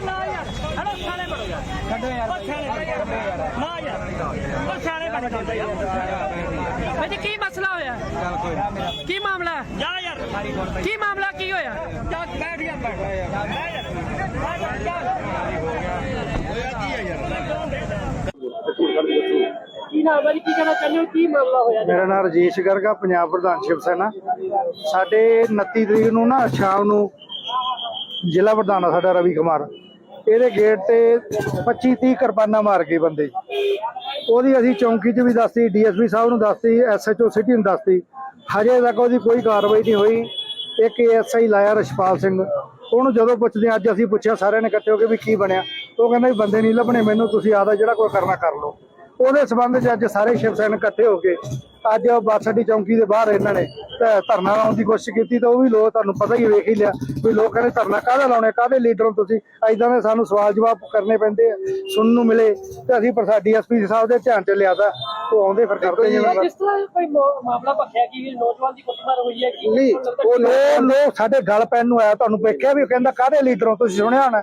ਨਾ ਯਾਰ ਉਹ ਸਿਆਣੇ ਬਣ ਜਾਂਦੇ ਯਾਰ ਭਾਜੀ ਕੀ ਮਸਲਾ ਹੋਇਆ ਕੀ ਮਾਮਲਾ? ਜਾ ਯਾਰ। ਕੀ ਮਾਮਲਾ? ਕੀ ਹੋਇਆ? ਜਾ ਬੈਠ ਗਿਆ ਬੈਠ ਜਾ ਯਾਰ। ਕੀ ਨਾਮ ਹੈ ਜੀ? ਕੀ ਕਹਿਣਾ ਚਾਹੁੰਦੇ ਹੋ? ਕੀ ਮਾਮਲਾ ਹੋਇਆ ਮੇਰਾ ਨਾਮ ਰਜੇਸ਼ ਗਰਗਾ, ਪੰਜਾਬ ਪ੍ਰਧਾਨ ਸ਼ਿਵ ਸੈਨਾ। ਸਾਡੇ 29 ਤਰੀਕ ਨੂੰ ਨਾ ਸ਼ਾਮ ਨੂੰ ਜ਼ਿਲ੍ਹਾ ਪ੍ਰਧਾਨ ਆ ਸਾਡਾ ਰਵੀ ਕੁਮਾਰ। ਇਹਦੇ ਗੇਟ ਤੇ 25 30 ਕਿਰਪਾਨਾਂ ਮਾਰ ਗਏ ਬੰਦੇ। ਉਹਦੀ ਅਸੀਂ ਚੌਂਕੀ 'ਚ ਵੀ ਦੱਸਤੀ, ਡੀਐਸਪੀ ਸਾਹਿਬ ਨੂੰ ਦੱਸਤੀ ਐਸਐਚਓ ਸਿਟੀ ਨੂੰ ਦੱਸਤੀ। ਹਜੇ ਤੱਕ ਉਹਦੀ ਕੋਈ ਕਾਰਵਾਈ ਨਹੀਂ ਹੋਈ। ਇੱਕ ਐਸਆਈ ਲਾਇਆ ਰਸ਼ਪਾਲ ਸਿੰਘ। ਉਹਨੂੰ ਜਦੋਂ ਪੁੱਛਦੇ ਅੱਜ ਅਸੀਂ ਪੁੱਛਿਆ, ਸਾਰਿਆਂ ਨੇ ਇਕੱਠੇ ਹੋ ਕੇ ਵੀ ਕੀ ਬਣਿਆ। ਉਹ ਕਹਿੰਦਾ ਵੀ ਬੰਦੇ ਨਹੀਂ ਲੱਭਣੇ, ਮੈਨੂੰ ਤੁਸੀਂ ਆਦਾ ਜਿਹੜਾ ਕੋਈ ਕਰਨਾ ਕਰ ਲਓ। ਉਹਦੇ ਸਬੰਧ 'ਚ ਅੱਜ ਸਾਰੇ ਸ਼ਿਵ ਸੈਨਿਕ ਇਕੱਠੇ ਹੋ ਕੇ ਅੱਜ ਉਹ ਬੱਸ ਅੱਡੀ ਚੌਂਕੀ ਦੇ ਬਾਹਰ ਇਹਨਾਂ ਨੇ ਧਰਨਾ ਲਾਉਣ ਦੀ ਕੋਸ਼ਿਸ਼ ਕੀਤੀ ਤਾਂ ਉਹ ਵੀ ਲੋਕ ਤੁਹਾਨੂੰ ਪਤਾ ਹੀ ਹੈ, ਵੇਖ ਹੀ ਲਿਆ ਵੀ ਲੋਕ ਕਹਿੰਦੇ ਧਰਨਾ ਕਾਹਦਾ ਲਾਉਣੇ ਕਾਹਦੇ ਲੀਡਰ ਹੋ ਤੁਸੀਂ? ਐਦਾਂ ਦੇ ਸਾਨੂੰ ਸਵਾਲ ਜਵਾਬ ਕਰਨੇ ਪੈਂਦੇ ਆ ਸੁਣਨ ਨੂੰ ਮਿਲੇ ਤੇ ਅਸੀਂ ਪਰ ਡੀਐਸਪੀ ਸਾਹਿਬ ਦੇ ਧਿਆਨ 'ਚ ਲਿਆਦਾ ਉਹ ਆਉਂਦੇ ਫਿਰ ਕਰਦੇ ਜਿਵੇਂ ਜਿਸ ਤਰ੍ਹਾਂ ਕੋਈ ਮਾਮਲਾ ਭਖਿਆ ਕਿ ਨੌਜਵਾਨ ਦੀ ਕੁੱਟਮਾਰ ਹੋਈ ਹੈ ਕਿ ਨਹੀਂ ਉਹ ਲੋਕ ਸਾਡੇ ਗੱਲ ਪੈਣ ਨੂੰ ਆਇਆ ਤੁਹਾਨੂੰ ਵੇਖਿਆ ਵੀ ਉਹ ਕਹਿੰਦਾ ਕਾਹਦੇ ਲੀਡਰੋਂ ਤੁਸੀਂ ਸੁਣਿਆ ਹੋਣਾ?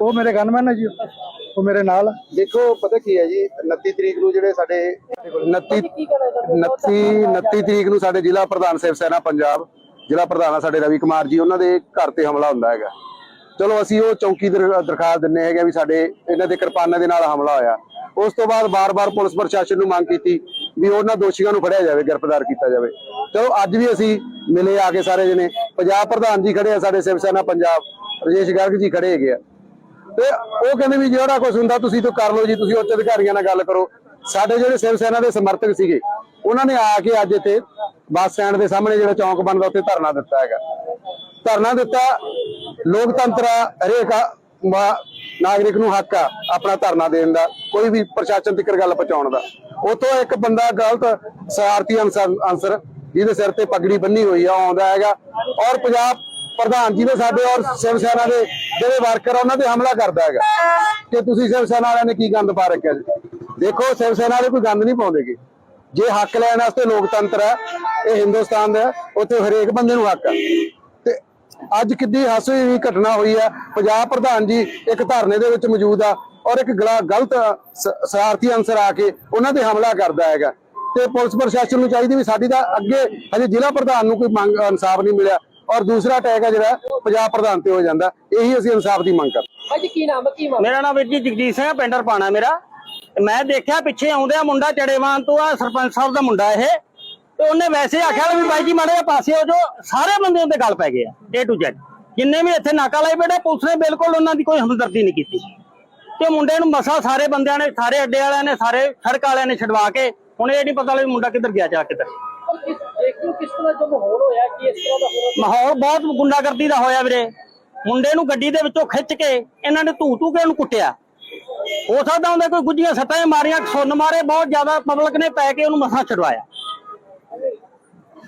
ਉਹ ਮੇਰੇ ਗਨਮੈਨ ਹੈ ਜੀ। ਉਹ ਮੇਰੇ ਨਾਲ। ਆ। ਦੇਖੋ ਪਤਾ ਕੀ ਹੈ ਜੀ 29 ਤਰੀਕ ਨੂੰ ਜਿਹੜੇ ਸਾਡੇ 29 ਕੀ ਕਹਿਣਾ ਚਾਹੁੰਦੇ 29 29 ਤਰੀਕ ਨੂੰ ਸਾਡੇ ਜ਼ਿਲ੍ਹਾ ਪ੍ਰਧਾਨ ਸਿਵ ਸੈਨਾ ਪੰਜਾਬ ਜ਼ਿਲ੍ਹਾ ਪ੍ਰਧਾਨ ਆ ਸਾਡੇ ਰਵੀ ਕੁਮਾਰ ਜੀ ਉਹਨਾਂ ਦੇ ਘਰ ਤੇ ਹਮਲਾ ਹੁੰਦਾ ਹੈਗਾ। ਚਲੋ ਅਸੀਂ ਉਹ ਚੌਕੀ ਦਰ- ਦਰਖਾਸਤ ਦਿੰਨੇ ਹੈਗੇ ਵੀ ਸਾਡੇ ਇਹਨਾਂ ਦੇ ਕਿਰਪਾਨਾਂ ਦੇ ਨਾਲ ਹਮਲਾ ਹੋਇਆ। ਉਸ ਤੋਂ ਬਾਅਦ ਬਾਰ-ਬਾਰ ਪੁਲਿਸ ਪ੍ਰਸ਼ਾਸਨ ਨੂੰ ਮੰਗ ਕੀਤੀ ਵੀ ਉਹਨਾਂ ਦੋਸ਼ੀਆਂ ਨੂੰ ਫੜਿਆ ਜਾਵੇ ਗ੍ਰਿਫਤਾਰ ਕੀਤਾ ਜਾਵੇ। ਚਲੋ ਅੱਜ ਵੀ ਅਸੀਂ ਮਿਲੇ ਆ ਕੇ ਸਾਰੇ ਜਣੇ। ਪੰਜਾਬ ਪ੍ਰਧਾਨ ਜੀ ਖੜੇ ਆ ਸਾਡੇ ਸਿਵ ਸੈਨਾ ਪੰਜਾਬ। ਰਜੇਸ਼ ਗਰਗ ਜੀ ਖੜੇ ਹੈਗੇ ਆ। ਤੇ ਉਹ ਕਹਿੰਦੇ ਵੀ ਜਿਹੜਾ ਕੁਝ ਹੁੰਦਾ ਤੁਸੀਂ ਤੋਂ ਕਰ ਲਓ ਜੀ, ਤੁਸੀਂ ਉੱਚ ਅਧਿਕਾਰੀਆਂ ਨਾਲ ਗੱਲ ਕਰੋ। ਸਾਡੇ ਜਿਹੜੇ ਸਿਵ ਸੈਨਾ ਦੇ ਸਮਰਥਕ ਸੀਗੇ, ਉਹਨਾਂ ਨੇ ਆ ਕੇ ਅੱਜ ਇੱਥੇ ਬੱਸ ਸਟੈਂਡ ਦੇ ਸਾਹਮਣੇ ਜਿਹੜਾ ਚੌਂਕ ਬਣਦਾ, ਉੱਥੇ ਧਰਨਾ ਦਿੱਤਾ ਹੈਗਾ। ਧਰਨਾ ਦਿੱਤਾ, ਲੋਕਤੰਤਰ ਹਰੇਕ ਨਾਗਰਿਕ ਨੂੰ ਹੱਕ ਆ ਆਪਣਾ ਧਰਨਾ ਦੇਣ ਦਾ, ਕੋਈ ਵੀ ਪ੍ਰਸ਼ਾਸਨ ਤੱਕ ਗੱਲ ਪਹੁੰਚਾਉਣ ਦਾ। ਉਤੋਂ ਇੱਕ ਬੰਦਾ ਗਲਤ ਸਹਾਰਤੀ ਅਨਸਰ, ਜਿਹਦੇ ਸਿਰ ਤੇ ਪਗੜੀ ਬੰਨੀ ਹੋਈ ਆ, ਉਹ ਆਉਂਦਾ ਹੈਗਾ। ਔਰ ਪੰਜਾਬ ਪ੍ਰਧਾਨ ਜੀ ਨੇ ਸਾਡੇ ਔਰ ਸਿਵ ਸੈਨਾ ਦੇ ਜਿਹੜੇ ਵਰਕਰ ਆ, ਉਹਨਾਂ ਤੇ ਹਮਲਾ ਕਰਦਾ ਹੈਗਾ। ਕਿ ਤੁਸੀਂ ਸਿਵ ਸੈਨਾ ਵਾਲਿਆਂ ਨੇ ਕੀ ਗੰਦ ਪਾ ਰੱਖਿਆ ਦੇਖੋ, ਸਿਵ ਸੈਨਾ ਵਾਲੇ ਕੋਈ ਗੰਦ ਨਹੀਂ ਪਾਉਂਦੇਗੇ। ਜੇ ਹੱਕ ਲੈਣ ਵਾਸਤੇ ਲੋਕਤੰਤਰ ਹੈ, ਇਹ ਹਿੰਦੁਸਤਾਨ ਦਾ ਉੱਥੇ ਹਰੇਕ ਬੰਦੇ ਨੂੰ ਹੱਕ ਹੈ। ਤੇ ਅੱਜ ਕਿੰਨੀ ਹਾਸੇ ਦੀ ਘਟਨਾ ਹੋਈ ਹੈ ਪੰਜਾਬ ਪ੍ਰਧਾਨ ਜੀ ਇੱਕ ਧਰਨੇ ਦੇ ਵਿੱਚ ਮੌਜੂਦ ਆ ਔਰ ਇੱਕ ਗਲਾ- ਗਲਤ ਸ- ਸਹਾਰਤੀ ਅੰਸਰ ਆ ਕੇ ਉਹਨਾਂ ਤੇ ਹਮਲਾ ਕਰਦਾ ਹੈਗਾ। ਤੇ ਪੁਲਿਸ ਪ੍ਰਸ਼ਾਸਨ ਨੂੰ ਚਾਹੀਦੀ ਵੀ ਸਾਡੀ ਤਾਂ ਅੱਗੇ ਹਜੇ ਜ਼ਿਲ੍ਹਾ ਪ੍ਰਧਾਨ ਨੂੰ ਕੋਈ ਮੰਗ, ਇਨਸਾਫ ਨਹੀਂ ਮਿਲਿਆ। ਔਰ ਦੂਸਰਾ ਅਟੈਕ ਹੈ ਜਿਹੜਾ ਪੰਜਾਬ ਪ੍ਰਧਾਨ ਤੇ ਹੋ ਜਾਂਦਾ। ਇਹੀ ਅਸੀਂ ਇਨਸਾਫ ਦੀ ਮੰਗ ਕਰਦੇ ਭਾਜੀ ਕੀ ਨਾਮ ਹੈ ਕੀ ਮਾਮਲਾ ਮੇਰਾ ਨਾਮ ਵੀਰ ਜੀ ਜਗਜੀਤ ਸਿੰਘ ਹੈ, ਪਿੰਡ ਰਪਾਣਾ ਮੇਰਾ। ਮੈਂ ਦੇਖਿਆ ਪਿੱਛੇ ਆਉਂਦੇ ਆ ਮੁੰਡਾ ਚੜੇਵਾਨ ਤੋਂ ਆ ਸਰਪੰਚ ਸਾਹਿਬ ਦਾ ਮੁੰਡਾ ਇਹ। ਤੇ ਉਹਨੇ ਵੈਸੇ ਆਖਿਆ ਵੀ ਬਾਈ ਜੀ ਮਾੜੇ ਪਾਸੇ ਹੋ ਜੋ ਸਾਰੇ ਬੰਦੇ ਉਹਦੇ ਗੱਲ ਪੈ ਗਏ ਆ A to Z ਜਿੰਨੇ ਵੀ ਇੱਥੇ ਨਾਕਾ ਲਾਈ ਬੈਠੇ ਪੁਲਿਸ ਨੇ ਬਿਲਕੁਲ ਉਹਨਾਂ ਦੀ ਕੋਈ ਹਮਦਰਦੀ ਨਹੀਂ ਕੀਤੀ। ਤੇ ਮੁੰਡੇ ਨੂੰ ਮਸਾ ਸਾਰੇ ਬੰਦਿਆਂ ਨੇ ਸਾਰੇ ਅੱਡੇ ਵਾਲਿਆਂ ਨੇ ਸਾਰੇ ਸੜਕ ਵਾਲਿਆਂ ਨੇ ਛਡਵਾ ਕੇ ਹੁਣ ਇਹ ਨਹੀਂ ਪਤਾ ਲੱਗ ਮੁੰਡਾ ਕਿੱਧਰ ਗਿਆ ਜਾ ਕਿੱਧਰ ਪਰ ਕਿਸ ਤਰ੍ਹਾਂ ਜੋ ਮਾਹੌਲ ਹੋਇਆ ਕਿ ਇਸ ਤਰ੍ਹਾਂ ਦਾ ਹੋਣਾ ਮਾਹੌਲ ਬਹੁਤ ਗੁੰਡਾਗਰਦੀ ਦਾ ਹੋਇਆ ਵੀਰੇ। ਮੁੰਡੇ ਨੂੰ ਗੱਡੀ ਦੇ ਵਿੱਚੋਂ ਖਿੱਚ ਕੇ ਇਹਨਾਂ ਨੇ ਧੂ ਧੂ ਕੇ ਉਹਨੂੰ ਕੁੱਟਿਆ। ਹੋ ਸਕਦਾ ਹੁੰਦਾ ਕੋਈ ਗੁੱਜੀਆਂ ਸੱਟਾਂ ਮਾਰੀਆਂ ਸੁੰਨ ਮਾਰੇ, ਬਹੁਤ ਜ਼ਿਆਦਾ ਪਬਲਿਕ ਨੇ ਪੈ ਕੇ ਉਹਨੂੰ ਮਸਾਂ ਛਡਵਾਇਆ।